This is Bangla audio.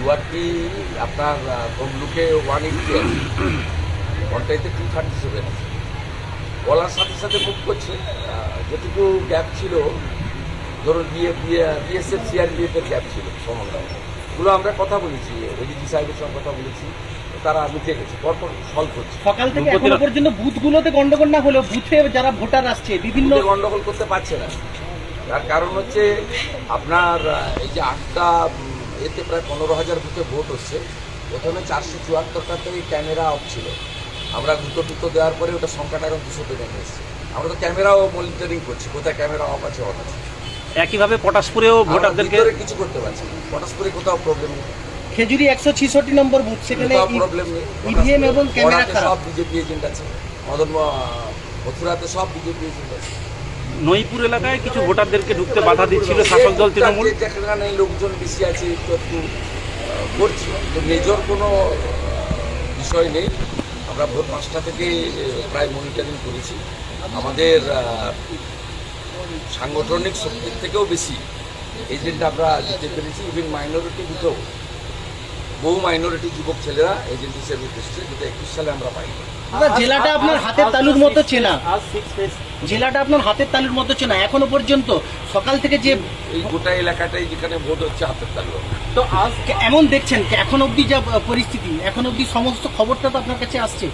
ইউআরটি আপনার তমলুকে ওয়ান এইটটি আছে। ঘন্টাইতে টু থার্টি সেভেন আছে। বলার সাথে সাথে মুখ করছে। যেটুকু গ্যাপ ছিল ধরুন বিএ বিএসএফ সিআরবিএফ এর গ্যাপ ছিল সমন্বয় এগুলো আমরা কথা বলেছি এডিজি সাহেবের সঙ্গে কথা বলেছি তারা মিটে গেছে পরপর সলভ হচ্ছে সকাল থেকে এখনও পর্যন্ত বুথগুলোতে গন্ডগোল না হলেও বুথে যারা ভোটার আসছে বিভিন্ন গন্ডগোল করতে পারছে না। তার কারণ হচ্ছে আপনার এই যে আটটা এতে প্রায় পনেরো হাজার বুথে ভোট হচ্ছে। প্রথমে চারশো চুয়াত্তরটাতে ক্যামেরা অফ ছিল। আমরা দুটো টুতো দেওয়ার পরে ওটা সংখ্যাটা এখন দুশোতে নেমে এসেছে। আমরা তো ক্যামেরাও মনিটরিং করছি কোথায় ক্যামেরা অফ আছে অফ আছে। একইভাবে পটাশপুরেও ভোটারদেরকে কিছু করতে পারছি না। পটাশপুরে কোথাও প্রবলেম নেই। খেজুরি একশো ছিষট্টি নম্বর বুথ সেখানে প্রবলেম নেই। ইভিএম এবং ক্যামেরা সব বিজেপি এজেন্ট আছে। মদন মথুরাতে সব বিজেপি এজেন্ট আছে। নইপুর এলাকায় কিছু ভোটারদেরকে ঢুকতে বাধা দিচ্ছিল শাসক দল তৃণমূল। লোকজন বেশি আছে, একটু মেজর কোনো বিষয় নেই। আমরা ভোর পাঁচটা থেকে প্রায় মনিটরিং করেছি। আমাদের সাংগঠনিক শক্তির থেকেও বেশি এজেন্ট আমরা দিতে পেরেছি। ইভেন মাইনরিটি দিতেও বহু মাইনরিটি যুবক ছেলেরা এজেন্ট হিসেবে এসেছে যেটা একুশ সালে আমরা পাই জেলাটা আপনার হাতের তালুর মতো চেনা। জেলাটা আপনার হাতের তালুর মতো চেনা এখনও পর্যন্ত সকাল থেকে যে এই গোটা এলাকাটাই যেখানে ভোট হচ্ছে হাতের তালু তো আজ এমন দেখছেন এখন অবধি যা পরিস্থিতি এখন অবধি সমস্ত খবরটা তো আপনার কাছে আসছে।